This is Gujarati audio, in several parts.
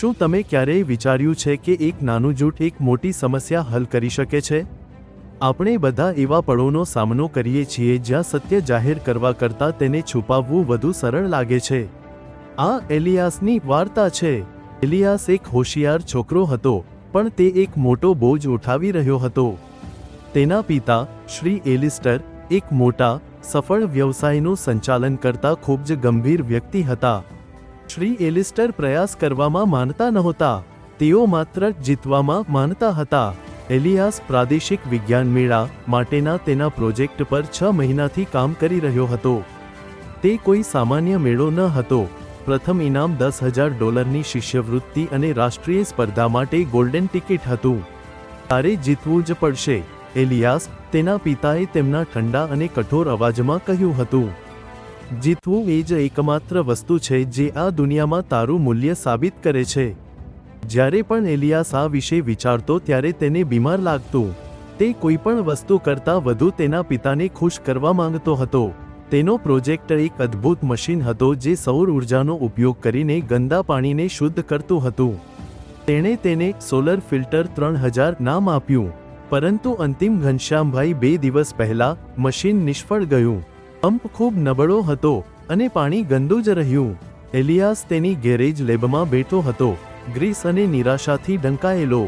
શું તમે ક્યારેય વિચાર્યું છે કે એક નાનું જૂઠ એક મોટી સમસ્યા હલ કરી શકે છે? આપણે બધા એવા પળોનો સામનો કરીએ છીએ જ્યાં સત્ય જાહેર કરવા કરતાં તેને છુપાવવું વધુ સરળ લાગે છે. આ એલિયાસની વાર્તા છે. એલિયાસ એક હોશિયાર છોકરો હતો, પણ તે એક મોટો બોજ ઉઠાવી રહ્યો હતો. તેના પિતા, શ્રી એલિસ્ટર, એક મોટા, સફળ વ્યવસાયનું સંચાલન કરતા ખૂબ જ ગંભીર વ્યક્તિ હતા. શ્રી એલિસ્ટર પ્રયાસ કરવામાં માનતા નહોતા. તેઓ માત્ર જીતવામાં માનતા હતા. એલિયાસ પ્રાદેશિક વિજ્ઞાન મેળા માટેના તેના પ્રોજેક્ટ પર છ મહિનાથી કામ કરી રહ્યો હતો. તે કોઈ સામાન્ય મેળો ન હતો. પ્રથમ ઇનામ દસ હજાર ડોલરની શિષ્યવૃત્તિ અને રાષ્ટ્રીય સ્પર્ધા માટે ગોલ્ડન ટિકિટ હતું. તારે જીતવું જ પડશે, એલિયાસ, તેના પિતાએ તેમના ઠંડા અને કઠોર અવાજમાં કહ્યું હતું. જીતવું એ જ એકમાત્ર વસ્તુ છે જે આ દુનિયામાં તારું મૂલ્ય સાબિત કરે છે. જ્યારે પણ એલિયાસ આ વિશે વિચારતો ત્યારે તેને બીમાર લાગતું. તે કોઈ પણ વસ્તુ કરતાં વધુ તેના પિતાને ખુશ કરવા માંગતો હતો. તેનો પ્રોજેક્ટ એક અદ્ભુત મશીન હતો જે સૌર ઉર્જાનો ઉપયોગ કરીને ગંદા પાણીને શુદ્ધ કરતું હતું. તેણે તેને સોલર ફિલ્ટર ત્રણ હજાર નામ આપ્યું. પરંતુ અંતિમ ઘનશ્યામભાઈ બે દિવસ પહેલા મશીન નિષ્ફળ ગયું. પંપ ખૂબ નબળો હતો અને પાણી ગંદુ જ રહ્યું. એલિયાસ તેની ગેરેજ લેબમાં બેઠો હતો. ગ્રીસ અને નિરાશાથી ઢંકાયેલો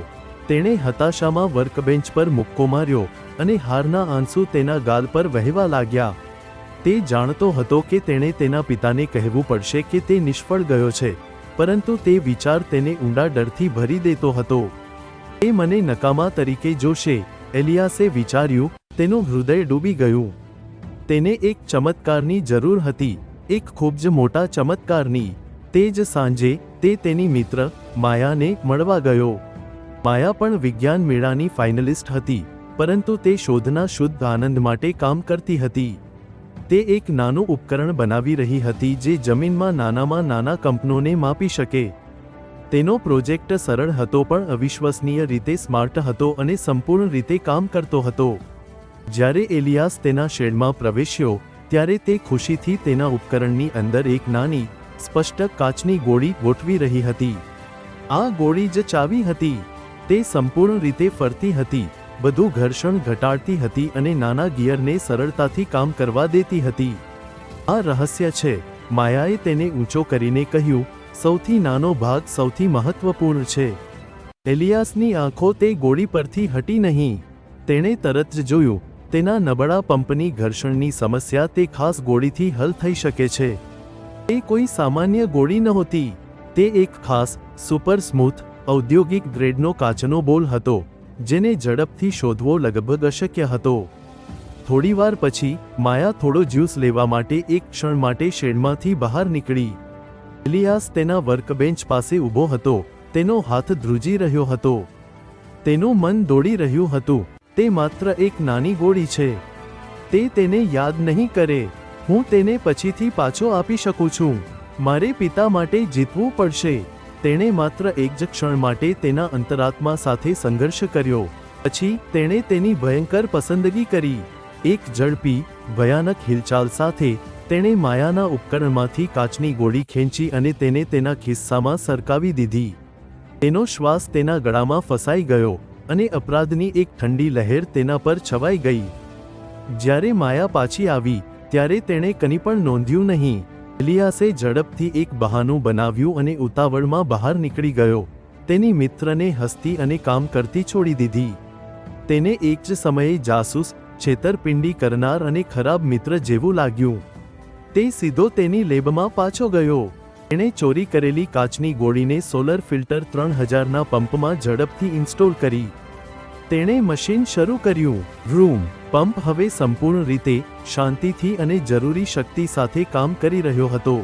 તેણે હતાશામાં વર્કબેન્ચ પર મુક્કો માર્યો અને હારના આંસુ તેના ગાલ પર વહેવા લાગ્યા. તે જાણતો હતો કે તેણે તેના પિતાને કહેવું પડશે કે તે નિષ્ફળ ગયો છે, પરંતુ તે વિચાર તેને ઊંડા ડરથી ભરી દેતો હતો. એ મને નકામા તરીકે જોશે, એલિયાસે વિચાર્યું. તેનું હૃદય ડૂબી ગયું. તેને એક ચમત્કારની જરૂર હતી. એક ખૂબ જ મોટા ચમત્કારની. તે જ સાંજે, તે તેની મિત્ર, માયાને મળવા ગયો. માયા પણ વિજ્ઞાન મેળાની ફાઇનલિસ્ટ હતી, પરંતુ તે શોધના શુદ્ધ આનંદ માટે કામ કરતી હતી. તે એક નાનું ઉપકરણ બનાવી રહી હતી જે જમીનમાં નાનામાં નાના કંપનોને માપી શકે. તેનો પ્રોજેક્ટ સરળ હતો પણ અવિશ્વસનીય રીતે સ્માર્ટ હતો અને સંપૂર્ણ રીતે કામ કરતો હતો. જ્યારે એલિયાસ તેના શેડમાં પ્રવેશ્યો, ત્યારે તે ખુશીથી તેના ઉપકરણની અંદર એક નાની, સ્પષ્ટ કાચની ગોળી ગોઠવી રહી હતી. આ ગોળી જ ચાવી હતી. તે સંપૂર્ણ રીતે ફરતી હતી, બધું ઘર્ષણ ઘટાડતી હતી અને નાના ગિયરને સરળતાથી કામ કરવા દેતી હતી. આ રહસ્ય છે, માયાએ તેને ઊંચો કરીને કહ્યું, સૌથી નાનો ભાગ સૌથી મહત્વપૂર્ણ છે. એલિયાસની આંખો તે ગોળી પરથી હટી નહીં. તેણે તરત જ જોયું તેના નબળા પંપની ઘર્ષણની સમસ્યા તે ખાસ ગોળીથી હલ થઈ શકે છે. એ કોઈ સામાન્ય ગોળી નહોતી. તે એક ખાસ, સુપર સ્મૂથ, ઔદ્યોગિક ગ્રેડનો કાચનો બોલ હતો, જેને ઝડપથી શોધવો લગભગ અશક્ય હતો. થોડીવાર પછી, માયા થોડો જ્યુસ લેવા માટે એક ક્ષણ માટે શેડમાંથી બહાર નીકળી. એલિયાસ તેના વર્કબેન્ચ પાસે ઊભો હતો, તેનો હાથ ધ્રુજી રહ્યો હતો. તેનું મન દોડી રહ્યું હતું. તે માત્ર એક નાની ગોળી છે. તે તેને યાદ નહીં કરે. હું તેને પછીથી પાછો આપી શકું છું. મારે પિતા માટે જીતવું પડશે. તેણે માત્ર એક જ ક્ષણ માટે તેના અંતરાત્મા સાથે સંઘર્ષ કર્યો. પછી તેણે તેની ભયંકર પસંદગી કરી. એક ઝડપી, ભયાનક હિલચાલ સાથે તેણે માયાના ઉપકરણમાંથી કાચની ગોળી ખેંચી અને તેને તેના ખિસ્સામાં સરકાવી દીધી. તેનો શ્વાસ તેના ગળામાં ફસાઈ ગયો. અને અપરાધની એક ઠંડી લહેર તેના પર છવાઈ ગઈ. જ્યારે માયા પાછી આવી, ત્યારે તેણે કંઈ પણ નોંધ્યું નહીં. ઇલિયાસે ઝડપથી એક બહાનું બનાવ્યું અને ઉતાવળમાં બહાર નીકળી ગયો. તેની મિત્રને હસતી અને કામ કરતી છોડી દીધી. તેને એક જ સમયે જાસૂસ, છેતરપિંડી કરનાર અને ખરાબ મિત્ર જેવું લાગ્યું. તે સીધો તેની લેબમાં પાછો ગયો. તેણે ચોરી કરેલી કાચની ગોળીને સોલર ફિલ્ટર ત્રણ હજારના પંપમાં ઝડપથી ઇન્સ્ટોલ કરી. તેણે મશીન શરૂ કર્યું. રૂમ, પંપ હવે સંપૂર્ણ રીતે શાંતિથી અને જરૂરી શક્તિ સાથે કામ કરી રહ્યો હતો.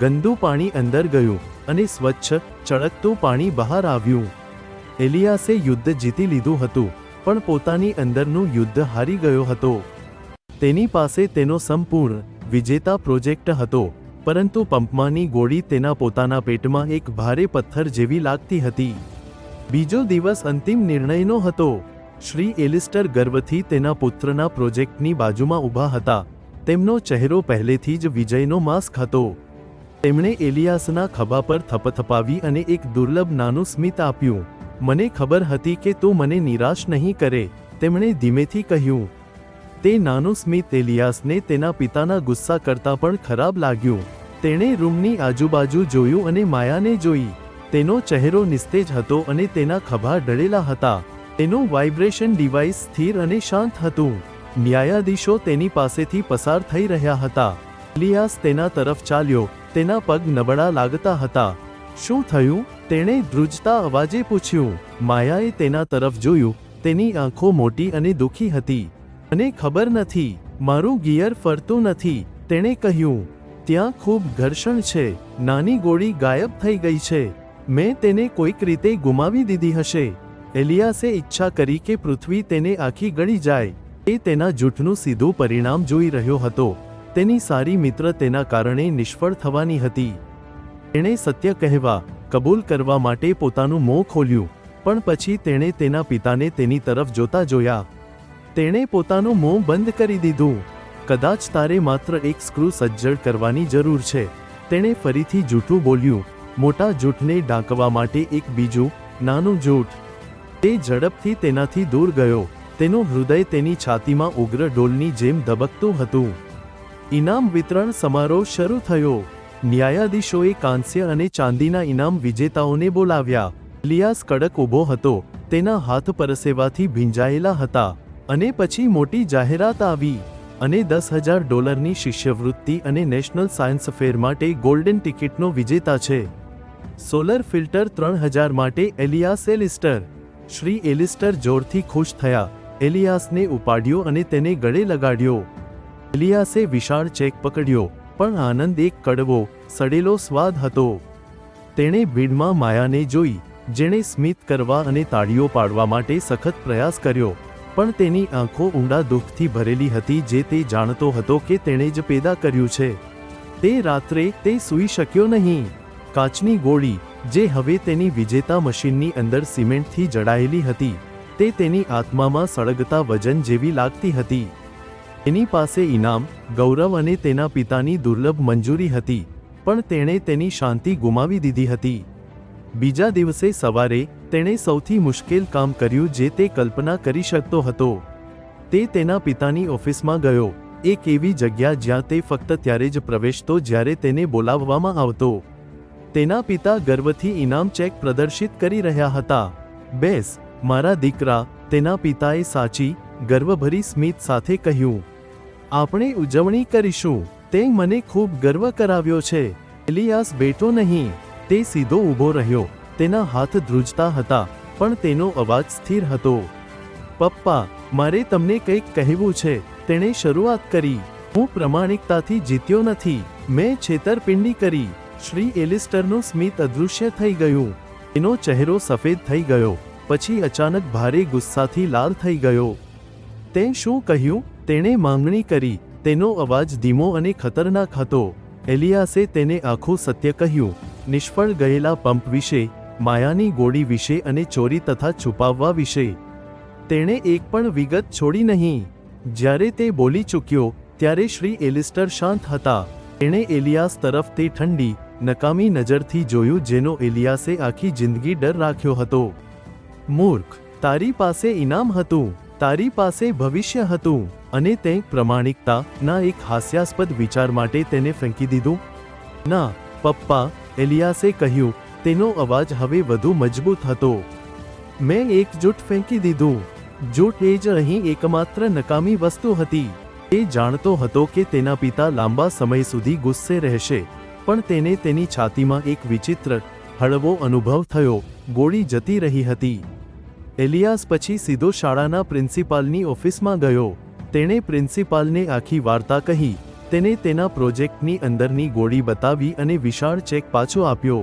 ગંદુ પાણી અંદર ગયું અને સ્વચ્છ, ચળકતું પાણી બહાર આવ્યું. એલિયાસે યુદ્ધ જીતી લીધું હતું, પણ પોતાની અંદરનું યુદ્ધ હારી ગયો હતો. તેની પાસે તેનો સંપૂર્ણ, વિજેતા પ્રોજેક્ટ હતો. પરંતુ પંપમાંની ગોળી તેના પોતાના પેટમાં એક ભારે પથ્થર જેવી લાગતી હતી. બીજો દિવસ અંતિમ નિર્ણયનો હતો. શ્રી એલિસ્ટર ગર્વથી તેના પુત્રના પ્રોજેક્ટની બાજુમાં ઊભા હતા. તેમનો ચહેરો પહેલેથી જ વિજયનો માસ્ક હતો. તેમણે એલિયાસના ખભા પર થપથપાવી અને એક દુર્લભ નાનું સ્મિત આપ્યું. મને ખબર હતી કે તું મને નિરાશ નહીં કરે, તેમણે ધીમેથી કહ્યું. તે નાનો સ્મિત એલિયાસને તેના પિતાના ગુસ્સા કરતાં પણ ખરાબ લાગ્યું. તેણે રૂમની આજુબાજુ જોયું અને માયાને જોઈ. તેનો ચહેરો નિસ્તેજ હતો અને તેના ખભા ડળેલા હતા. તેનું વાઇબ્રેશન ડિવાઇસ સ્થિર અને શાંત હતું. ન્યાયાધીશો તેની પાસેથી પસાર થઈ રહ્યા હતા. ઇલિયાસ તેના તરફ ચાલ્યો. તેના પગ નબળા લાગતા હતા. શું થયું? તેણે ધ્રુજતા અવાજે પૂછ્યું. માયાએ તેના તરફ જોયું. તેની આંખો મોટી અને દુખી હતી. અને ખબર નથી, મારું ગિયર ફરતું નથી, તેણે કહ્યું, ત્યાં ખૂબ ઘર્ષણ છે, નાની ગોળી ગાયબ થઈ ગઈ છે, મેં તેને કોઈક રીતે ગુમાવી દીધી હશે. એલિયાસે ઈચ્છા કરી કે પૃથ્વી તેને આખી ગળી જાય. એ તેના જૂઠનું સીધું પરિણામ જોઈ રહ્યો હતો. તેની સારી મિત્ર તેના કારણે નિષ્ફળ થવાની હતી. તેણે સત્ય કહેવા, કબૂલ કરવા માટે પોતાનું મોં ખોલ્યું, પણ પછી તેણે તેના પિતાને તેની તરફ જોતા જોયા. તેણે પોતાનું મોં બંધ કરી દીધું. કદાચ તારે માત્ર એક સ્ક્રૂ સજ્જડ કરવાની જરૂર છે. તેણે ફરીથી જૂઠું બોલ્યું. મોટા જૂઠને ડાંકવા માટે એક બીજું, નાનું જૂઠ. તે ઝડપથી તેનાથી દૂર ગયો. તેનું હૃદય તેની છાતીમાં ઉગ્ર ડોલની જેમ ધબકતું હતું. ઇનામ વિતરણ સમારોહ શરૂ થયો. ન્યાયાધીશોએ કાંસ્ય અને ચાંદીના ઇનામ વિજેતાઓને બોલાવ્યા. લિયાસ કડક ઊભો હતો. તેના હાથ પરસેવાથી ભીંજાયેલા હતા. અને પછી મોટી જાહેરાત આવી અને દસ હજાર ડોલરની શિષ્યવૃત્તિ અને નેશનલ સાયન્સ ફેર માટે ગોલ્ડન ટિકિટનો વિજેતા છે. સોલર ફિલ્ટર ત્રણ હજાર માટે એલિયાસ એલિસ્ટર. શ્રી એલિસ્ટર જોરથી ખુશ થયા. એલિયાસને ઉપાડ્યો અને તેને ગળે લગાડ્યો. એલિયાસે વિશાળ ચેક પકડ્યો, પણ આનંદ એક કડવો, સડેલો સ્વાદ હતો. તેણે ભીડમાં માયાને જોઈ, જેણે સ્મિત કરવા અને તાળીઓ પાડવા માટે સખત પ્રયાસ કર્યો. પણ તેની આંખો ઊંડા દુઃખથી ભરેલી હતી જે તે જાણતો હતો કે તેણે જ પેદા કર્યું છે. તે રાત્રે તે સૂઈ શક્યો નહીં. કાચની ગોળી, જે હવે તેની વિજેતા મશીનની અંદર સિમેન્ટથી જડાયેલી હતી, તે તેની આત્મામાં સળગતા વજન જેવી લાગતી હતી. એની પાસે ઇનામ, ગૌરવ અને તેના પિતાની દુર્લભ મંજૂરી હતી, પણ તેણે તેની શાંતિ ગુમાવી દીધી હતી. બીજા દિવસે સવારે તેણે સૌથી મુશ્કેલ કામ કર્યું જે તે કલ્પના કરી શકતો હતો. તે તેના પિતાની ઓફિસમાં ગયો. એક એવી જગ્યા જ્યાં તે ફક્ત ત્યારે જ પ્રવેશતો જ્યારે તેને બોલાવવામાં આવતો. તેના પિતા ગર્વથી ઇનામ ચેક પ્રદર્શિત કરી રહ્યા હતા. બેસ, મારા દીકરા, તેના પિતાએ સાચી, ગર્વભરી સ્મિત સાથે કહ્યું. આપણે ઉજવણી કરીશું. તે મને ખૂબ ગર્વ કરાવ્યો છે. એલિયાસ બેઠો નહીં. તે સીધો ઊભો રહ્યો. તેના હાથ ધ્રુજતા હતા, પણ તેનો અવાજ સ્થિર હતો. પપ્પા, મારે તમને કંઈક કહેવું છે. તેણે શરૂઆત કરી. હું પ્રમાણિકતાથી જીત્યો નથી. મેં છેતરપિંડી કરી. શ્રી એલિસ્ટરનું સ્મિત અદૃશ્ય થઈ ગયું. એનો ચહેરો સફેદ થઈ ગયો. પછી અચાનક ભારે ગુસ્સાથી લાલ થઈ ગયો. તે શું કહ્યું? તેણે માંગણી કરી. તેનો અવાજ ધીમો અને ખતરનાક હતો. એલિયાસે તેને આખું સત્ય કહ્યું. નિષ્ફળ ગયેલા પંપ વિશે માયાની ગોળી વિશે અને ચોરી તથા છુપાવવા વિશે. તેણે એક પણ વિગત છોડી નહીં. જ્યારે તે બોલી ચૂક્યો, ત્યારે શ્રી એલિસ્ટર શાંત હતા. તેણે એલિયાસ તરફ તે ઠંડી, નકામી નજરથી જોયું જેનો એલિયાસે આખી જિંદગી ડર રાખ્યો હતો. મૂર્ખ, તારી પાસે ઇનામ હતું, તારી પાસે ભવિષ્ય હતું, અને તે પ્રમાણિકતા, ના એક હાસ્યાસ્પદ વિચાર માટે તેને ફેંકી દીધું. ના, પપ્પા, એલિયાસે કહ્યું તેનો અવાજ હવે વધુ મજબૂત હતો. મેં એક જૂઠ ફેંકી દીધું. જૂઠ એ જ અહીં એકમાત્ર નકામી વસ્તુ હતી. એ જાણતો હતો કે તેના પિતા લાંબા સમય સુધી ગુસ્સે રહેશે, પણ તેને તેની છાતીમાં એક વિચિત્ર, હળવો અનુભવ થયો, ગોળી જતી રહી હતી. એલિયાસ પછી સીધો શાળાના પ્રિન્સિપાલની ઓફિસમાં ગયો. તેણે પ્રિન્સિપાલને આખી વાર્તા કહી, તેને તેના પ્રોજેક્ટની અંદરની ગોળી બતાવી અને વિશાળ ચેક પાછો આપ્યો.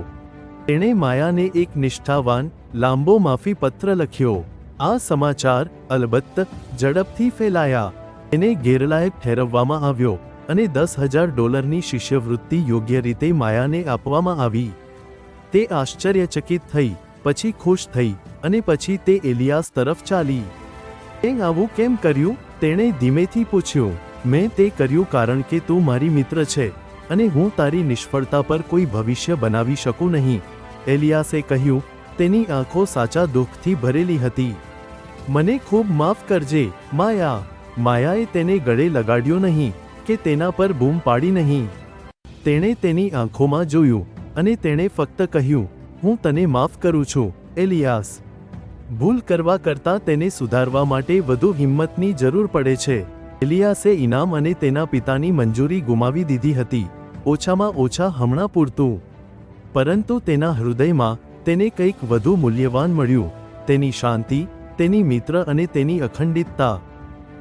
તેણે માયાને એક નિષ્ઠાવાન, લાંબો માફી પત્ર લખ્યો. આ સમાચાર અલબત્ત ઝડપથી ફેલાયા. એને ગેરલાયક ઠેરવવામાં આવ્યો અને દસ હજાર ડોલરની શિષ્યવૃત્તિ યોગ્ય રીતે માયાને આપવામાં આવી. તે આશ્ચર્યચકિત થઈ, પછી ખુશ થઈ અને પછી તે એલિયાસ તરફ ચાલી. તે આવું કેમ કર્યું? તેણે ધીમેથી પૂછ્યું. મેં તે કર્યું કારણ કે તું મારી મિત્ર છે અને હું તારી નિષ્ફળતા પર કોઈ ભવિષ્ય બનાવી શકું નહીં. એલિયાસે કહ્યું, તેની આંખો સાચા દુઃખથી ભરેલી હતી. મને ખૂબ માફ કરજે, માયા. માયાએ તેને ગળે લગાડ્યો નહીં, કે તેના પર બૂમ પાડી નહીં. તેણે તેની આંખોમાં જોયું અને તેણે ફક્ત કહ્યું, હું તને માફ કરું છું, એલિયાસ. ભૂલ કરવા કરતાં તેને સુધારવા માટે વધુ હિંમતની જરૂર પડે છે. એલિયાસે ઇનામ અને તેના પિતાની મંજૂરી ગુમાવી દીધી હતી. ઓછામાં ઓછા હમણાં પૂરતું. પરંતુ તેના હૃદયમાં તેને કંઈક વધુ મૂલ્યવાન મળ્યું. તેની શાંતિ, તેની મિત્ર અને તેની અખંડિતતા.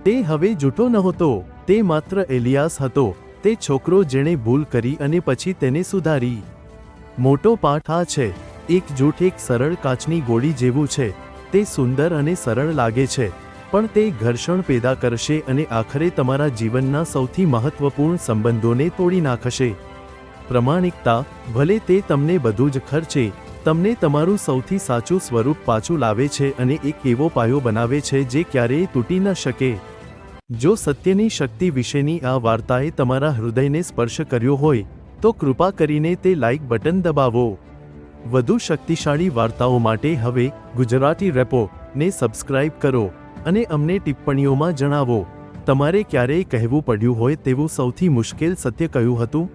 તે હવે જૂઠો નહોતો, તે માત્ર એલિયાસ હતો, તે છોકરો જેણે ભૂલ કરી અને પછી તેને સુધારી. મોટો પાઠ આ છે, એક જૂઠ એક સરળ કાચની ગોળી જેવું છે, તે સુંદર અને સરળ લાગે છે, પણ તે ઘર્ષણ પેદા કરશે અને આખરે તમારા જીવનના સૌથી મહત્વપૂર્ણ સંબંધોને તોડી નાખશે. પ્રમાણિકતા, ભલે તે તમને બધું જ ખર્ચે, તમને તમારું સૌથી સાચું સ્વરૂપ પાછું લાવે છે અને એક એવો પાયો બનાવે છે જે ક્યારેય તૂટી ન શકે. જો સત્યની શક્તિ વિશેની આ વાર્તાએ તમારા હૃદયને સ્પર્શ કર્યો હોય, તો કૃપા કરીને તે લાઇક બટન દબાવો. વધુ શક્તિશાળી વાર્તાઓ માટે હવે ગુજરાતી રેપો ને સબસ્ક્રાઇબ કરો અને અમને ટિપ્પણીઓમાં જણાવો. તમારે ક્યારેય કહેવું પડ્યું હોય તેવું સૌથી મુશ્કેલ સત્ય કયું હતું?